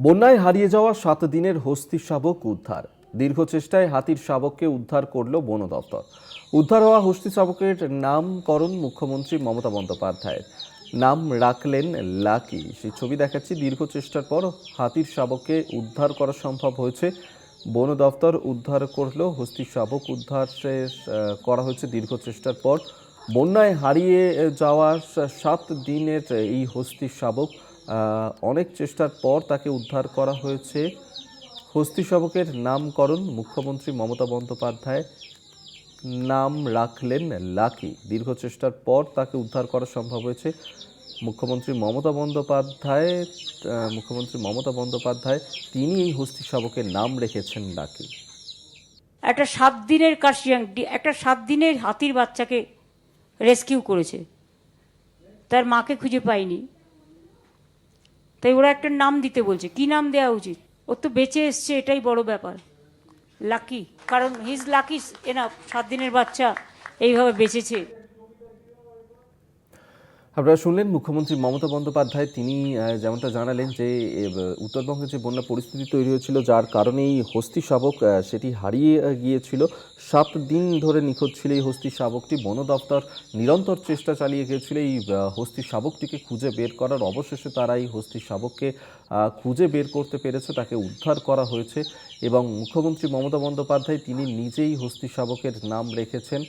বন্যায় হারিয়ে যাওয়া সাত দিনের হস্তি শাবক উদ্ধার। দীর্ঘ চেষ্টায় হাতির শাবককে উদ্ধার করল বন দপ্তর। উদ্ধার হওয়া হস্তি শাবকের নামকরণ মুখ্যমন্ত্রী মমতা বন্দ্যোপাধ্যায়ের। নাম রাখলেন লাকি। সেই ছবি দেখাচ্ছি। দীর্ঘ চেষ্টার পর হাতির শাবককে উদ্ধার করা সম্ভব হয়েছে। বন দপ্তর উদ্ধার করল, হস্তি শাবক উদ্ধার করা হয়েছে দীর্ঘ চেষ্টার পর। বন্যায় হারিয়ে যাওয়া সা- সাত দিনের এই হস্তি শাবক অনেক চেষ্টার পর তাকে উদ্ধার করা হয়েছে। হস্তি শাবকের নামকরণ মুখ্যমন্ত্রী মমতা বন্দ্যোপাধ্যায় নাম রাখলেন লাকি। দীর্ঘ চেষ্টার পর তাকে উদ্ধার করা সম্ভব হয়েছে। মুখ্যমন্ত্রী মমতা বন্দ্যোপাধ্যায় মুখ্যমন্ত্রী মমতা বন্দ্যোপাধ্যায়, তিনি এই হস্তি শাবকের নাম রেখেছেন লাকি। একটা সাত দিনের কাশিয়াং, একটা সাত দিনের হাতির বাচ্চাকে রেস্কিউ করেছে। তার মাকে খুঁজে পায়নি তাই ওরা একটা নাম দিতে বলছে। কি নাম দেওয়া উচিত? ওর তো বেঁচে এসছে, এটাই বড় ব্যাপার। লাকি কারণ হিজ লাকি এনা সাত দিনের বাচ্চা, এইভাবে বেঁচেছে। আপনারা শুনলেন মুখ্যমন্ত্রী মমতা বন্দ্যোপাধ্যায়। তিনি যেমনটা জানালেন যে উত্তরবঙ্গে যে বন্যা পরিস্থিতি তৈরি হয়েছিল, যার কারণেই হস্তি শাবক সেটি হারিয়ে গিয়েছিল। সাত দিন ধরে নিখোঁজ ছিল এই হস্তি শাবকটি। বন দপ্তর নিরন্তর চেষ্টা চালিয়ে গিয়েছিল এই হস্তি শাবকটিকে খুঁজে বের করার। অবশেষে তারা এই হস্তি শাবককে খুঁজে বের করতে পেরেছে, তাকে উদ্ধার করা হয়েছে। এবং মুখ্যমন্ত্রী মমতা বন্দ্যোপাধ্যায়, তিনি নিজেই হস্তি শাবকের নাম রেখেছেন।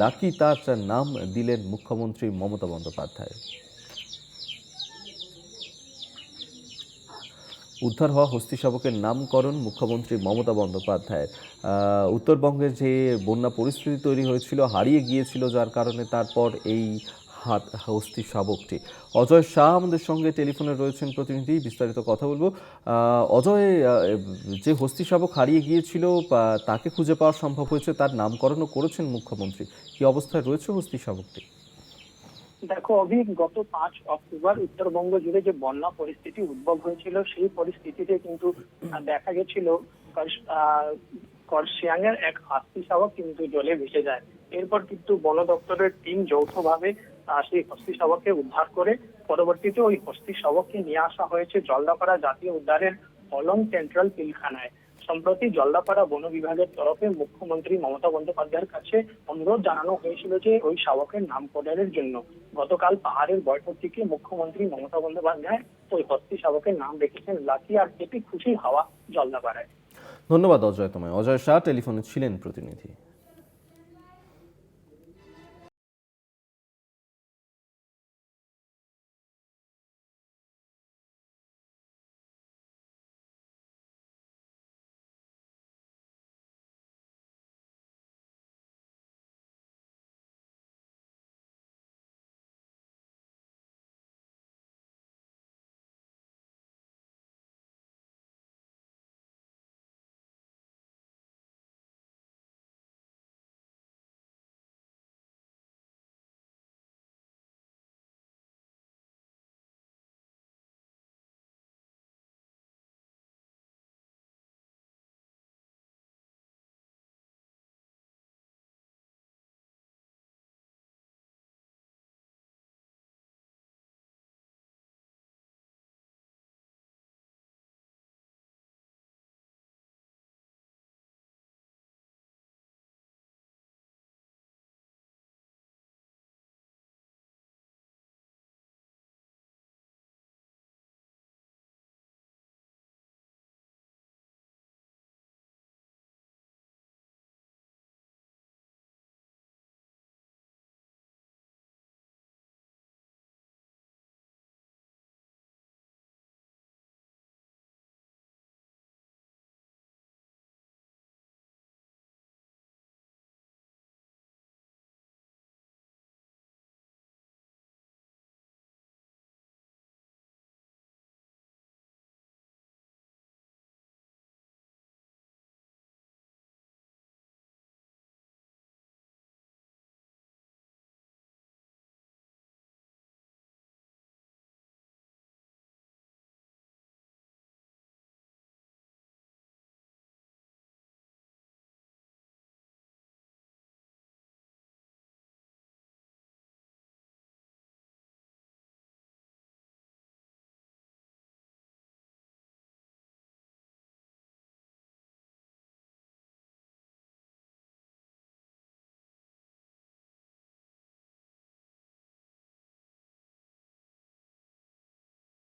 লাকি তার নাম দিলেন মুখ্যমন্ত্রী মমতা বন্দ্যোপাধ্যায়। উদ্ধার হওয়া হস্তি শাবকের নামকরণ মুখ্যমন্ত্রী মমতা বন্দ্যোপাধ্যায়ের। উত্তরবঙ্গে যে বন্যা পরিস্থিতি তৈরি হয়েছিল, হারিয়ে গিয়েছিল যার কারণে তারপর এই হাত হস্তি শাবকটি। অজয় শাহ আমাদের সঙ্গে টেলিফোনে রয়েছেন প্রতিনিধি, বিস্তারিত কথা বলব। অজয় যে হস্তি শাবক হারিয়ে গিয়েছিল তাকে খুঁজে পাওয়া সম্ভব হয়েছে, তার নামকরণও করেছেন মুখ্যমন্ত্রী। কি অবস্থায় রয়েছে হস্তি শাবকটি? দেখো অভি গত পাঁচ অক্টোবর উত্তরবঙ্গ জুড়ে যে বন্যা পরিস্থিতি উদ্ভব হয়েছিল, সেই পরিস্থিতিতে কিন্তু দেখা গেছিল করসিয়াং এর এক হাতি শাবক কিন্তু জলে ভেসে যায়। এরপর কিন্তু বন দপ্তরের টিম যৌথভাবে সেই হস্তি শাবককে উদ্ধার করে পরবর্তীতে ওই হস্তি শাবককে নিয়ে আসা হয়েছে জলদাপাড়া জাতীয় উদ্যানের অলং সেন্ট্রাল পিলখানায়। সম্প্রতি জলদাপাড়া বন বিভাগের তরফে মুখ্যমন্ত্রী মমতা বন্দ্যোপাধ্যায়ের কাছে অনুরোধ জানানো হয়েছিল যে ওই শাবকের নামকরণের জন্য। গতকাল পাহাড়ের বৈঠক থেকে মুখ্যমন্ত্রী মমতা বন্দ্যোপাধ্যায় ওই হস্তি শাবকের নাম রেখেছেন লাকি আর এতে খুশি হওয়া জলদাপাড়ায়। ধন্যবাদ অজয় তোমায়। অজয় শাহ টেলিফোনে ছিলেন প্রতিনিধি।